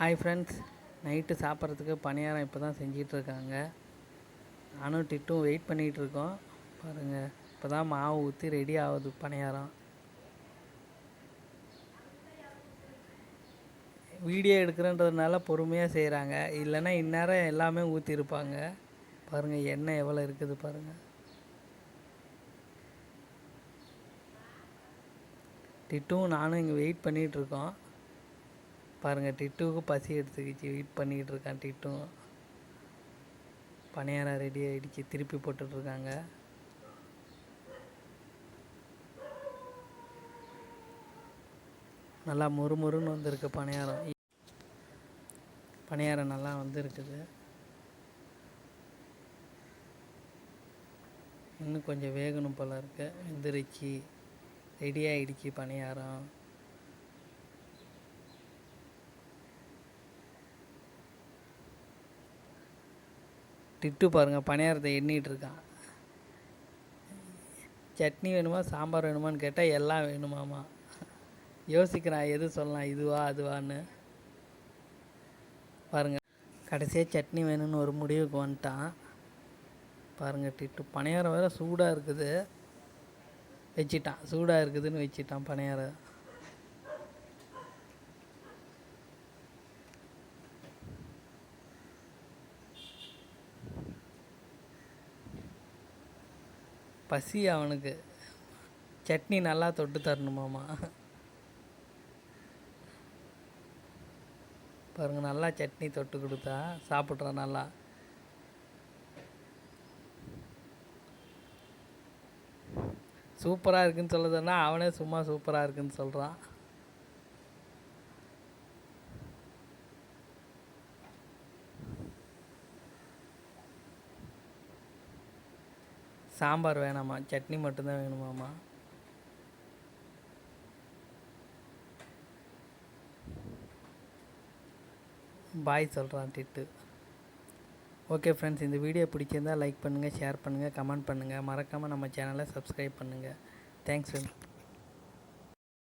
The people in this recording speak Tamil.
ஹாய் ஃப்ரெண்ட்ஸ் நைட்டு சாப்பிட்றதுக்கு பணியாரம் இப்போ தான் செஞ்சிகிட்ருக்காங்க நானும் டிட்டும் வெயிட் பண்ணிகிட்டு இருக்கோம் பாருங்கள் இப்போ தான் மாவு ஊற்றி ரெடி ஆகுது பணியாரம். வீடியோ எடுக்கிறன்றதுனால பொறுமையாக செய்கிறாங்க இல்லைன்னா இந்நேரம் எல்லாமே ஊற்றிருப்பாங்க பாருங்கள் எண்ணெய் எவ்வளோ இருக்குது பாருங்கள் டிட்டும் நானும் இங்கே வெயிட் பண்ணிகிட்ருக்கோம் பாருங்கள் டிட்டுவுக்கு பசி எடுத்துக்கிச்சு. வெயிட் பண்ணிக்கிட்டு இருக்கான் டிட்டும் பணியாரம் ரெடி ஆகிடுச்சு திருப்பி போட்டுட்ருக்காங்க நல்லா முறுமுறுன்னு வந்திருக்கு பணியாரம். பணியாரம் நல்லா வந்துருக்குது. இன்னும் கொஞ்சம் வேகணும் போல இருக்குது வெந்துருச்சு ரெடி ஆகிடுச்சு பணியாரம். டிட்டு பாருங்கள் பணியாரத்தை எண்ணிகிட்டு இருக்கான். சட்னி வேணுமா சாம்பார் வேணுமான்னு கேட்டால் எல்லாம் வேணுமாம்மா யோசிக்கிறான் எது சொல்லலாம் இதுவா அதுவான்னு. பாருங்கள் கடைசியாக சட்னி வேணும்னு ஒரு முடிவுக்கு வந்துட்டான். பாருங்கள் டிட்டு பணியாரம் வேறு சூடாக இருக்குது. வச்சிட்டான் சூடாக இருக்குதுன்னு வச்சிட்டான் பணியாரம். பசி அவனுக்கு. சட்னி நல்லா தொட்டு தரணுமாமா பாருங்கள் நல்லா சட்னி தொட்டு கொடுத்தா சாப்பிட்றான் நல்லா. சூப்பராக இருக்குன்னு சொல்லுதுன்னா அவனே சும்மா சூப்பராக இருக்குன்னு சொல்கிறான் சாம்பார் வேணாமா சட்னி மட்டும்தான் வேணுமாம்மா. பாய் சொல்கிறான் டிட்டு. ஓகே ஃப்ரெண்ட்ஸ் இந்த வீடியோ பிடிச்சிருந்தால் லைக் பண்ணுங்கள் ஷேர் பண்ணுங்கள் கமெண்ட் பண்ணுங்கள் மறக்காமல் நம்ம சேனலை சப்ஸ்கிரைப் பண்ணுங்கள் தேங்க்ஸ் ஃப்ரெண்ட்ஸ்